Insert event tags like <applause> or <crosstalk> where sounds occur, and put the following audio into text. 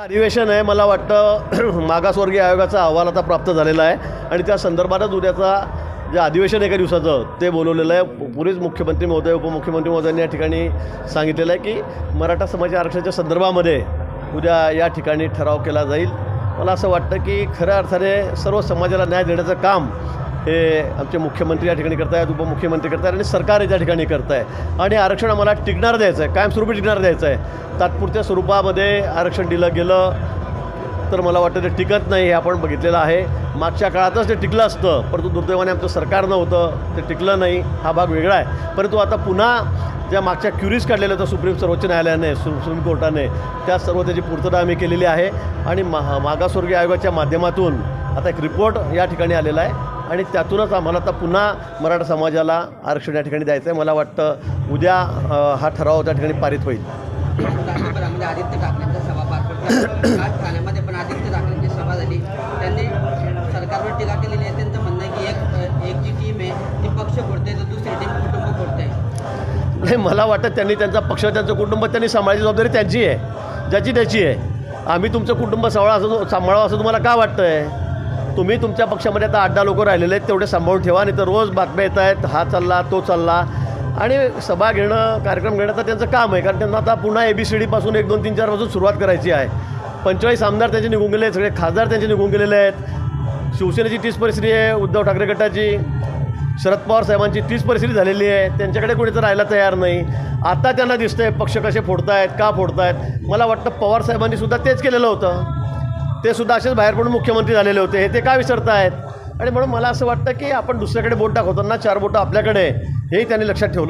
अधिवेशन आहे. मला वाटतं <clears throat> मागासवर्गीय आयोगाचा अहवाल आता प्राप्त झालेला आहे. आणि त्या संदर्भातच उद्याचा जे अधिवेशन एका दिवसाचं ते बोलवलेलं आहे. पु- मुख्यमंत्री महोदय उपमुख्यमंत्री महोदयांनी या ठिकाणी सांगितलेलं आहे की मराठा समाज आरक्षणाच्या संदर्भामध्ये उद्या या ठिकाणी ठराव केला जाईल. मला असं वाटतं की खऱ्या अर्थाने सर्व समाजाला न्याय देण्याचं काम हे आमचे मुख्यमंत्री या ठिकाणी करत आहेत उपमुख्यमंत्री करत आणि सरकार या ठिकाणी करत आहे आणि आरक्षण आम्हाला टिकणार द्यायचं आहे कायमस्वरूपी टिकणार द्यायचं आहे तात्पुरत्या स्वरूपामध्ये आरक्षण दिलं गेलं तर मला वाटतं ते टिकत नाही हे आपण बघितलेलं आहे. मागच्या काळातच ते टिकलं असतं परंतु दुर्दैवाने आमचं सरकार नव्हतं ते टिकलं नाही हा भाग वेगळा आहे. परंतु आता पुन्हा ज्या मागच्या क्युरीज काढलेल्या होत्या सुप्रीम सर्वोच्च न्यायालयाने सुप्रीम कोर्टाने त्या सर्व त्याची पूर्तता आम्ही केलेली आहे. आणि मा मागासवर्गीय आयोगाच्या माध्यमातून आता एक रिपोर्ट या ठिकाणी आलेला आहे. आणि त्यातूनच आम्हाला आता पुन्हा मराठा समाजाला आरक्षण या ठिकाणी द्यायचं आहे मला वाटतं उद्या हा ठराव त्या ठिकाणी पारित होईल. राज्यभरामध्ये आदित्य ठाकरेंच्या सभा पार पडतात आज ठाण्यामध्ये पण आदित्य ठाकरेंची सभा झाली. त्यांनी सरकारवर टीका केलेली आहे. त्यांचं म्हणणं आहे की एक एक जी टीम आहे ती पक्ष फोडते तर दुसरी टीम कुटुंब फोडते नाही मला वाटतं त्यांनी त्यांचा पक्ष त्यांचं कुटुंब त्यांनी सांभाळायची जबाबदारी त्यांची आहे. ज्याची त्याची आहे. आम्ही तुमचं कुटुंब सांभाळा असं सांभाळावं असं तुम्हाला का वाटतं आहे तुम्ही तुमच्या पक्षामध्ये आता आठ दहा लोक राहिलेले आहेत तेवढे सांभाळून ठेवा नाही तर रोज बातम्या येत आहेत हा चालला तो चालला. आणि सभा घेणं कार्यक्रम घेणं तर त्यांचं काम आहे कारण त्यांना आता पुन्हा ए बी सी डीपासून एक दोन तीन चारपासून सुरुवात करायची आहे. पंचेचाळीस आमदार त्यांचे निघून गेले आहेत सगळे खासदार त्यांचे निघून गेलेले आहेत. शिवसेनेची तीच परिस्थिती आहे उद्धव ठाकरे गटाची. शरद पवार साहेबांची तीच परिस्थिती झालेली आहे त्यांच्याकडे कोणी तर राहायला तयार नाही. आता त्यांना दिसतंय पक्ष कसे फोडतायत का फोडतायत? मला वाटतं पवार साहेबांनी सुद्धा तेच केलेलं होतं. ते सुद्धा असेच बाहेर पडून मुख्यमंत्री झालेले होते. हे ते का विसरतायत? आणि म्हणून मला असं वाटतं की आपण दुसऱ्याकडे बोट दाखवताना चार बोटं आपल्याकडे हेही त्यांनी लक्षात ठेवलं.